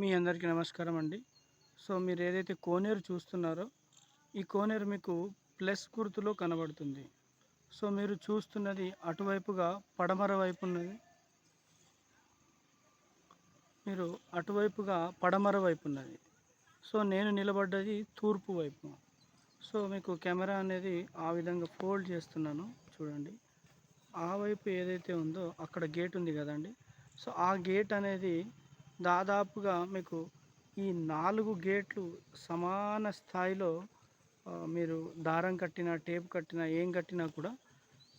మీ అందరికీ నమస్కారం అండి. సో మీరు ఏదైతే కోనేరు చూస్తున్నారో ఈ కోనేరు మీకు ప్లస్ గుర్తులో కనబడుతుంది. సో మీరు చూస్తున్నది అటువైపుగా పడమర వైపు ఉన్నది. మీరు అటువైపుగా పడమర వైపు ఉన్నది. సో నేను నిలబడ్డది తూర్పు వైపు. సో మీకు కెమెరా అనేది ఆ విధంగా ఫోల్డ్ చేస్తున్నాను చూడండి. ఆ వైపు ఏదైతే ఉందో అక్కడ గేట్ ఉంది కదండి. సో ఆ గేట్ అనేది దాదాపుగా మీకు ఈ నాలుగు గేట్లు సమాన స్థాయిలో మీరు దారం కట్టినా టేప్ కట్టినా ఏం కట్టినా కూడా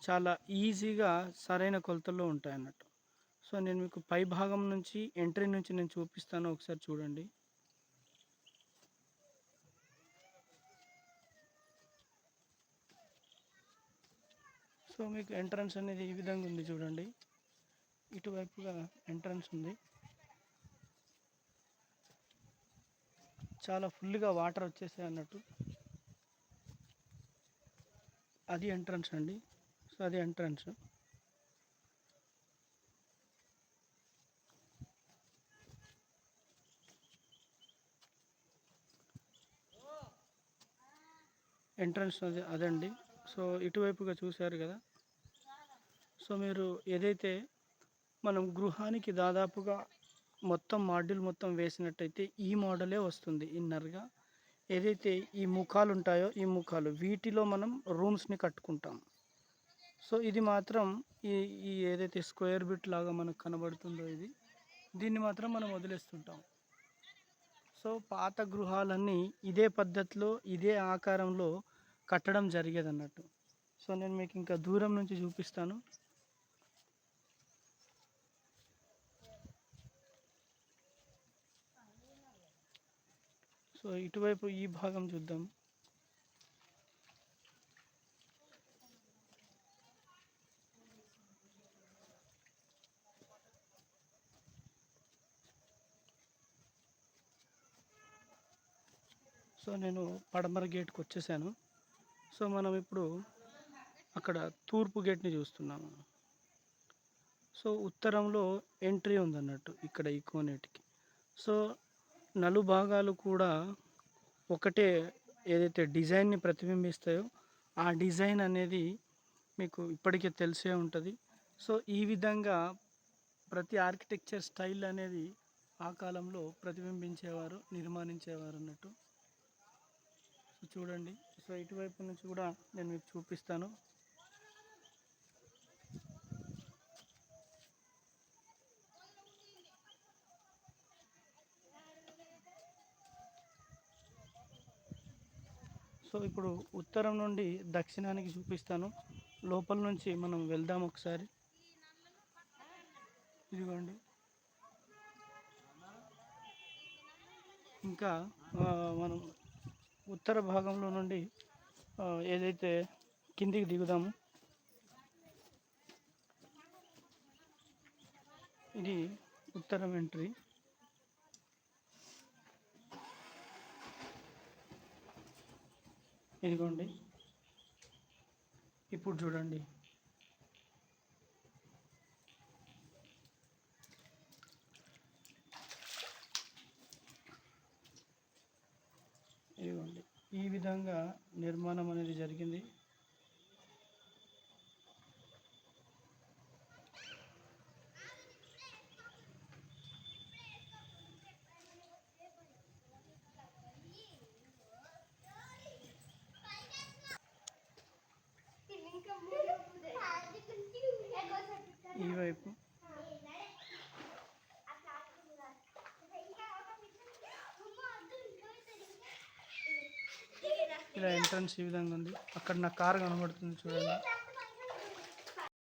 చాలా ఈజీగా సరైన కొలతల్లో ఉంటాయి అన్నట్టు సో నేను మీకు పై భాగం నుంచి ఎంట్రీ నుంచి నేను చూపిస్తాను. ఒకసారి చూడండి. సో మీకు ఎంట్రన్స్ అనేది ఈ విధంగా ఉంది చూడండి. ఇటువైపుగా ఎంట్రన్స్ ఉంది. చాలా ఫుల్గా వాటర్ వచ్చేసాయి అన్నట్టు. అది ఎంట్రన్స్ అండి. సో అది ఎంట్రన్స్. ఎంట్రన్స్ అది అదండి. సో ఇటువైపుగా చూశారు కదా. సో మీరు ఏదైతే మనం గృహానికి దాదాపుగా మొత్తం మాడ్యూల్ మొత్తం వేసినట్టయితే ఈ మోడలే వస్తుంది ఇన్నర్గా. ఏదైతే ఈ ముఖాలు ఉంటాయో ఈ ముఖాలు వీటిలో మనం రూమ్స్ని కట్టుకుంటాం. సో ఇది మాత్రం ఈ ఈ ఏదైతే స్క్వేర్ బిట్ లాగా మనకు కనబడుతుందో ఇది దీన్ని మాత్రం మనం వదిలేస్తుంటాం. సో పాత గృహాలన్నీ ఇదే పద్ధతిలో ఇదే ఆకారంలో కట్టడం జరిగేది అన్నట్టు సో నేను మీకు ఇంకా దూరం నుంచి చూపిస్తాను. సో ఇటువైపు ఈ భాగం చూద్దాం. సో నేను పడమర గేట్కి వచ్చేసాను. సో మనం ఇప్పుడు అక్కడ తూర్పు గేట్ని చూస్తున్నాము సో ఉత్తరంలో ఎంట్రీ ఉందన్నట్టు ఇక్కడ ఈ కోనేటికి. సో నలు భాగాలు కూడా ఒకటే ఏదైతే డిజైన్ని ప్రతిబింబిస్తాయో ఆ డిజైన్ అనేది మీకు ఇప్పటికే తెలిసే ఉంటుంది. సో ఈ విధంగా ప్రతి ఆర్కిటెక్చర్ స్టైల్ అనేది ఆ కాలంలో ప్రతిబింబించేవారు నిర్మాణించేవారు అన్నట్టు. సో చూడండి. సో ఇటువైపు నుంచి కూడా నేను మీకు చూపిస్తాను. సో ఇప్పుడు ఉత్తరం నుండి దక్షిణానికి చూపిస్తాను. లోపల నుంచి మనం వెళ్దాం ఒకసారి. ఇదిగోండి. ఇంకా మనం ఉత్తర భాగంలో నుండి ఏదైతే కిందికి దిగుదాము. ఇది ఉత్తరం ఎంట్రీ. ఇదిగోండి. ఇప్పుడు చూడండి. ఇదిగోండి. ఈ విధంగా నిర్మాణం అనేది జరిగింది. ఈ వైపు ఇలా ఎంట్రన్స్ ఈ విధంగా ఉంది. అక్కడ నా కార్ కనబడుతుంది చూడండి.